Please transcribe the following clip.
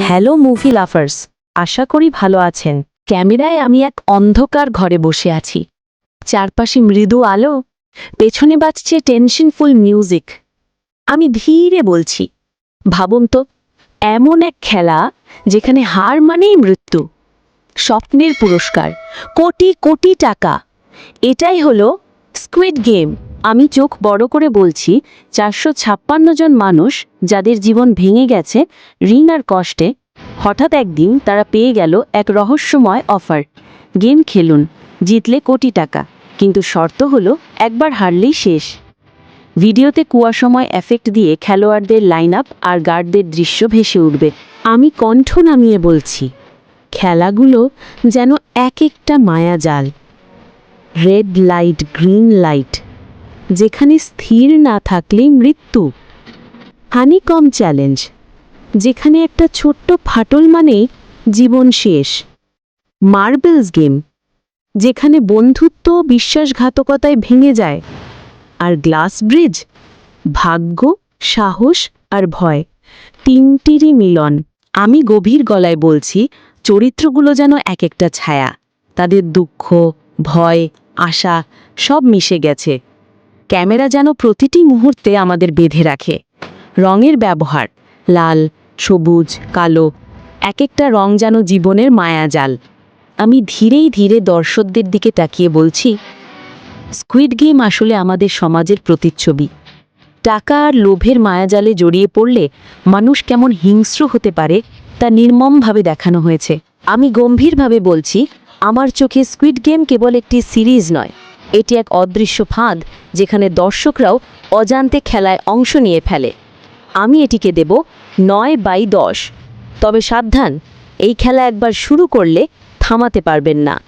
Hello movie লাফার্স, আশা করি ভালো আছেন। ক্যামেরায় আমি এক অন্ধকার ঘরে বসে আছি। চারপাশে মৃদু আলো, পেছনে বাজছে টেনশনফুল মিউজিক। আমি ধীরে বলছি, ভাবুন তো, এমন এক খেলা যেখানে হার মানেই মৃত্যু। স্বপ্নের পুরস্কার, কোটি কোটি টাকা। এটাই হলো স্কুইড গেম আমি চোখ বড় করে বলছি, চারশো ছাপ্পান্ন জন মানুষ যাদের জীবন ভেঙে গেছে, ঋণ আর কষ্টে। হঠাৎ একদিন তারা পেয়ে গেল এক রহস্যময় অফার। গেম খেলুন, জিতলে কোটি টাকা, কিন্তু শর্ত হলো একবার হারলেই শেষ। ভিডিওতে কুয়াশময় এফেক্ট দিয়ে খেলোয়াড়দের লাইন আপ আর গার্ডদের দৃশ্য ভেসে উঠবে। আমি কণ্ঠ নামিয়ে বলছি, খেলাগুলো যেন এক একটা মায়াজাল। রেড লাইট, গ্রিন লাইট যেখানে স্থির না থাকলেই মৃত্যু। হানিকম চ্যালেঞ্জ, যেখানে একটা ছোট্ট ফাটল মানেই জীবন শেষ। মার্বেলস গেম, যেখানে বন্ধুত্ব বিশ্বাসঘাতকতায় ভেঙে যায়। আর গ্লাস ব্রিজ, ভাগ্য, সাহস আর ভয়, তিনটিরই মিলন। আমি গভীর গলায় বলছি, চরিত্রগুলো যেন এক একটা ছায়া। তাদের দুঃখ, ভয়, আশা সব মিশে গেছে। ক্যামেরা যেন প্রতিটি মুহূর্তে আমাদের বেঁধে রাখে। রঙের ব্যবহার, লাল, সবুজ, কালো এক একটা রং যেন জীবনের মায়াজাল। আমি ধীরেই ধীরে দর্শকদের দিকে তাকিয়ে বলছি স্কুইড গেম আসলে আমাদের সমাজের প্রতিচ্ছবি। টাকা আর লোভের মায়াজালে জড়িয়ে পড়লে মানুষ কেমন হিংস্র হতে পারে তা নির্মমভাবে দেখানো হয়েছে। আমি গম্ভীরভাবে বলছি, আমার চোখে স্কুইড গেম কেবল একটি সিরিজ নয় এটি এক অদৃশ্য ফাঁদ যেখানে দর্শকরাও অজান্তে খেলায় অংশ নিয়ে ফেলে। আমি এটিকে দেব নয় বাই দশ। তবে সাবধান, এই খেলা একবার শুরু করলে থামাতে পারবেন না।